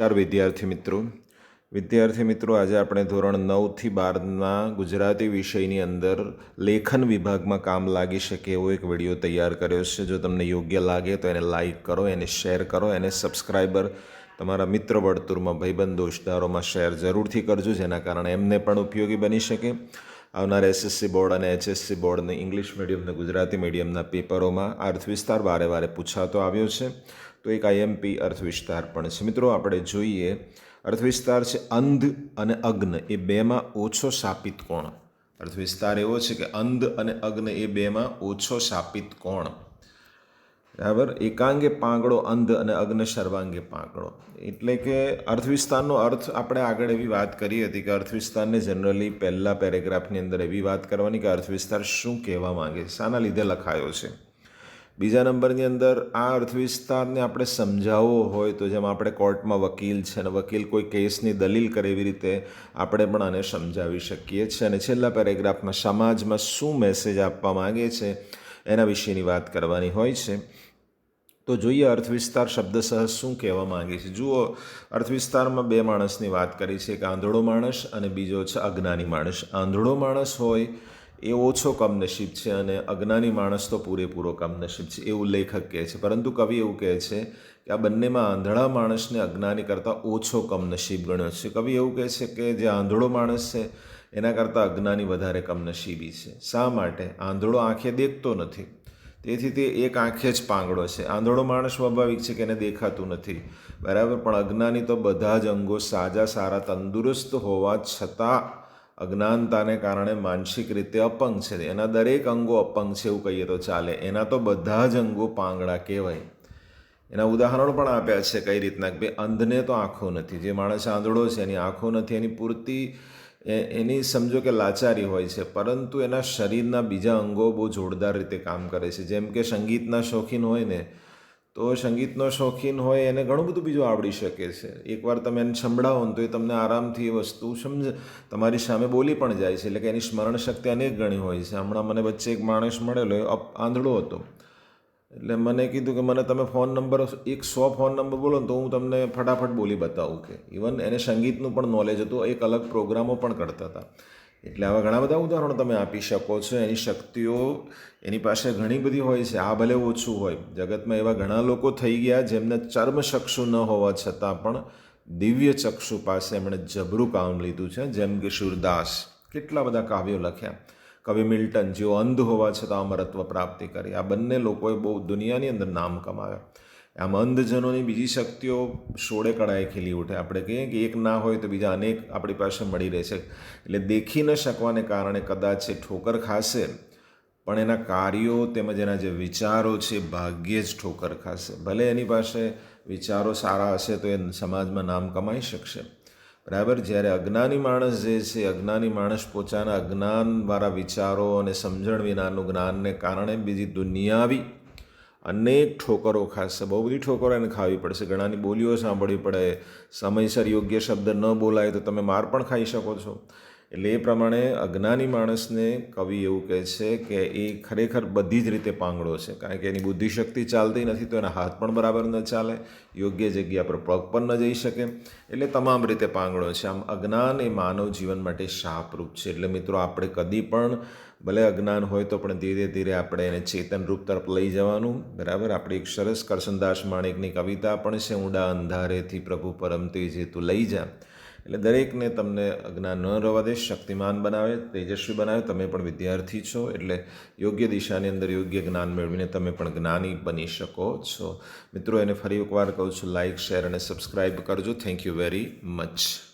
નમસ્કાર વિદ્યાર્થી મિત્રો. વિદ્યાર્થી મિત્રો, આજે આપણે ધોરણ નવથી બારના ગુજરાતી વિષયની અંદર લેખન વિભાગમાં કામ લાગી શકે એવો એક વીડિયો તૈયાર કર્યો છે. જો તમને યોગ્ય લાગે તો એને લાઇક કરો, એને શેર કરો, એને સબસ્ક્રાઈબર તમારા મિત્ર વર્તુળમાં, ભાઈબંધ, દોસ્તારોમાં શેર જરૂરથી કરજો, જેના કારણે એમને પણ ઉપયોગી બની શકે. આવનાર એસએસસી બોર્ડ અને એચએસસી બોર્ડની ઇંગ્લિશ મીડિયમ ગુજરાતી મીડિયમના પેપરોમાં અર્થ વિસ્તાર વારે વારે પૂછાતો આવ્યો છે. તો એક આઈએમપી અર્થ વિસ્તાર પણ છે. મિત્રો, આપણે જોઈએ અર્થ વિસ્તાર છે અંધ અને અગ્ન. એ બેમાં ઓછો શાપિત કોણ? અર્થ વિસ્તાર એવો છે કે અંધ અને અગ્ન એ બેમાં ઓછો શાપિત કોણ? બરાબર? એકાંગે પાંગડો અંધ અને અગ્ન સર્વાંગે પાંગડો એટલે કે અર્થવિસ્તારનો અર્થ આપણે આગળ એવી વાત કરી હતી કે અર્થવિસ્તારને જનરલી પહેલા પેરેગ્રાફની અંદર એવી વાત કરવાની કે અર્થવિસ્તાર શું કહેવા માંગે છે, શાના લીધે લખાયો છે. બીજા નંબરની અંદર, આ અર્થવિસ્તારને આપણે સમજાવવો હોય તો જેમ આપણે કોર્ટમાં વકીલ છે અને વકીલ કોઈ કેસની દલીલ કરે એવી રીતે આપણે પણ આને સમજાવી શકીએ છીએ. અને છેલ્લા પેરેગ્રાફમાં સમાજમાં શું મેસેજ આપવા માંગે છે એના વિશેની વાત કરવાની હોય છે. તો જોઈએ અર્થવિસ્તાર શબ્દસહ શું કહેવા માંગે છે. જુઓ, અર્થવિસ્તારમાં બે માણસની વાત કરી છે, એક આંધળો માણસ અને બીજો છે અજ્ઞાની માણસ. આંધળો માણસ હોય એ ઓછો કમનસીબ છે અને અજ્ઞાની માણસ તો પૂરેપૂરો કમનસીબ છે, એવું લેખક કહે છે. પરંતુ કવિ એવું કહે છે કે આ બંનેમાં આંધળા માણસને અજ્ઞાની કરતાં ઓછો કમનસીબ ગણ્યો છે. કવિ એવું કહે છે કે જે આંધળો માણસ છે, એના કરતાં અજ્ઞાની વધારે કમનસીબી છે. શા માટે? આંધળો આંખે દેખતો નથી. તેથી તે એક આંખે જ પાંગડો છે. આંધળો માણસ સ્વાભાવિક છે કે એને દેખાતું નથી. બરાબર, પણ અજ્ઞાની તો બધા જ અંગો સાજા સારા તંદુરસ્ત હોવા છતાં અજ્ઞાનતાને કારણે માનસિક રીતે અપંગ છે. એના દરેક અંગો અપંગ છે એવું કહીએ તો ચાલે. એના તો બધા જ અંગો પાંગડા કહેવાય. એના ઉદાહરણો પણ આપ્યા છે કઈ રીતના કે ભાઈ અંધને તો આંખો નથી. જે માણસ આંધળો છે એની આંખો નથી, એની પૂરતી એની સમજો કે લાચારી હોય છે, પરંતુ એના શરીરના બીજા અંગો બહુ જોરદાર રીતે કામ કરે છે. જેમ કે સંગીતના શોખીન હોય ને, તો સંગીતનો શોખીન હોય એને ઘણું બધું બીજું આવડી શકે છે. એકવાર તમે એને સંભળાવો ને, તો એ તમને આરામથી એ વસ્તુ સમજ, તમારી સામે બોલી પણ જાય છે. એટલે કે એની સ્મરણ શક્તિ અનેક ગણી હોય છે. હમણાં મને વચ્ચે એક માણસ મળેલો, એ આંધળો હતો. એટલે મને કીધું કે મને તમે ફોન નંબર, એક સો ફોન નંબર બોલો ને તો હું તમને ફટાફટ બોલી બતાવું કે ઇવન એને સંગીતનું પણ નોલેજ હતું, એક અલગ પ્રોગ્રામો પણ કરતા હતા. એટલે આવા ઘણા બધા ઉદાહરણો તમે આપી શકો છો, એની શક્તિઓ એની પાસે ઘણી બધી હોય છે, આ ભલે ઓછું હોય. જગતમાં એવા ઘણા લોકો થઈ ગયા જેમને ચર્મ ચક્ષુ ન હોવા છતાં પણ દિવ્ય ચક્ષુ પાસે એમણે જબરું કામ લીધું છે, જેમ કે શુરદાસ કેટલા બધા કાવ્યો લખ્યા. કવિ મિલ્ટન, જેઓ અંધ હોવા છતાં અમરત્વ પ્રાપ્તિ કરી. આ બંને લોકોએ બહુ દુનિયાની અંદર નામ કમાવ્યા. આમ અંધજનોની બીજી શક્તિઓ સોળે કળાએ ખીલી ઉઠે. આપણે કહીએ કે એક ના હોય તો બીજા અનેક આપણી પાસે મળી રહેશે એટલે દેખી ન શકવાને કારણે કદાચ એ ઠોકર ખાશે, પણ એના કાર્યો તેમજ એના જે વિચારો છે ભાગ્યે જ ઠોકર ખાશે. ભલે એની પાસે વિચારો સારા હશે તો એ સમાજમાં નામ કમાઈ શકશે. બરાબર? જ્યારે અજ્ઞાની માણસ જે છે, અજ્ઞાની માણસ પોતાના અજ્ઞાનવાળા વિચારો અને સમજણ વિનાનું જ્ઞાનને કારણે બીજી દુનિયાવી અનેક ઠોકરો ખાશે. બહુ બધી ઠોકરો એને ખાવી પડશે. ઘણાની બોલીઓ સાંભળવી પડે. સમયસર યોગ્ય શબ્દ ન બોલાય તો તમે માર પણ ખાઈ શકો છો. એટલે એ પ્રમાણે અજ્ઞાની માણસને કવિ એવું કહે છે કે એ ખરેખર બધી જ રીતે પાંગડો છે. કારણ કે એની બુદ્ધિશક્તિ ચાલતી નથી તો એના હાથ પણ બરાબર ન ચાલે, યોગ્ય જગ્યા પર પગ પણ ન જઈ શકે. એટલે તમામ રીતે પાંગડો છે. આમ અજ્ઞાન એ માનવ જીવન માટે શાપરૂપ છે. એટલે મિત્રો, આપણે કદી પણ ભલે અજ્ઞાન હોય તો પણ ધીરે ધીરે આપણે એને ચેતન રૂપ તરફ લઈ જવાનું. બરાબર? આપણી એક સરસ કરસનદાસ માણેકની કવિતા પણ છે, ઊંડા અંધારેથી પ્રભુ પરમ તેજે તું લઈ જા. એટલે દરેકને તમને અજ્ઞાન ન રહેવા દે, શક્તિમાન બનાવે, તેજસ્વી બનાવે. તમે પણ વિદ્યાર્થી છો, એટલે યોગ્ય દિશાની અંદર યોગ્ય જ્ઞાન મેળવીને તમે પણ જ્ઞાની બની શકો છો. મિત્રો, એને ફરી એકવાર કહું છું લાઇક શેર અને સબસ્ક્રાઈબ કરજો. Thank you very much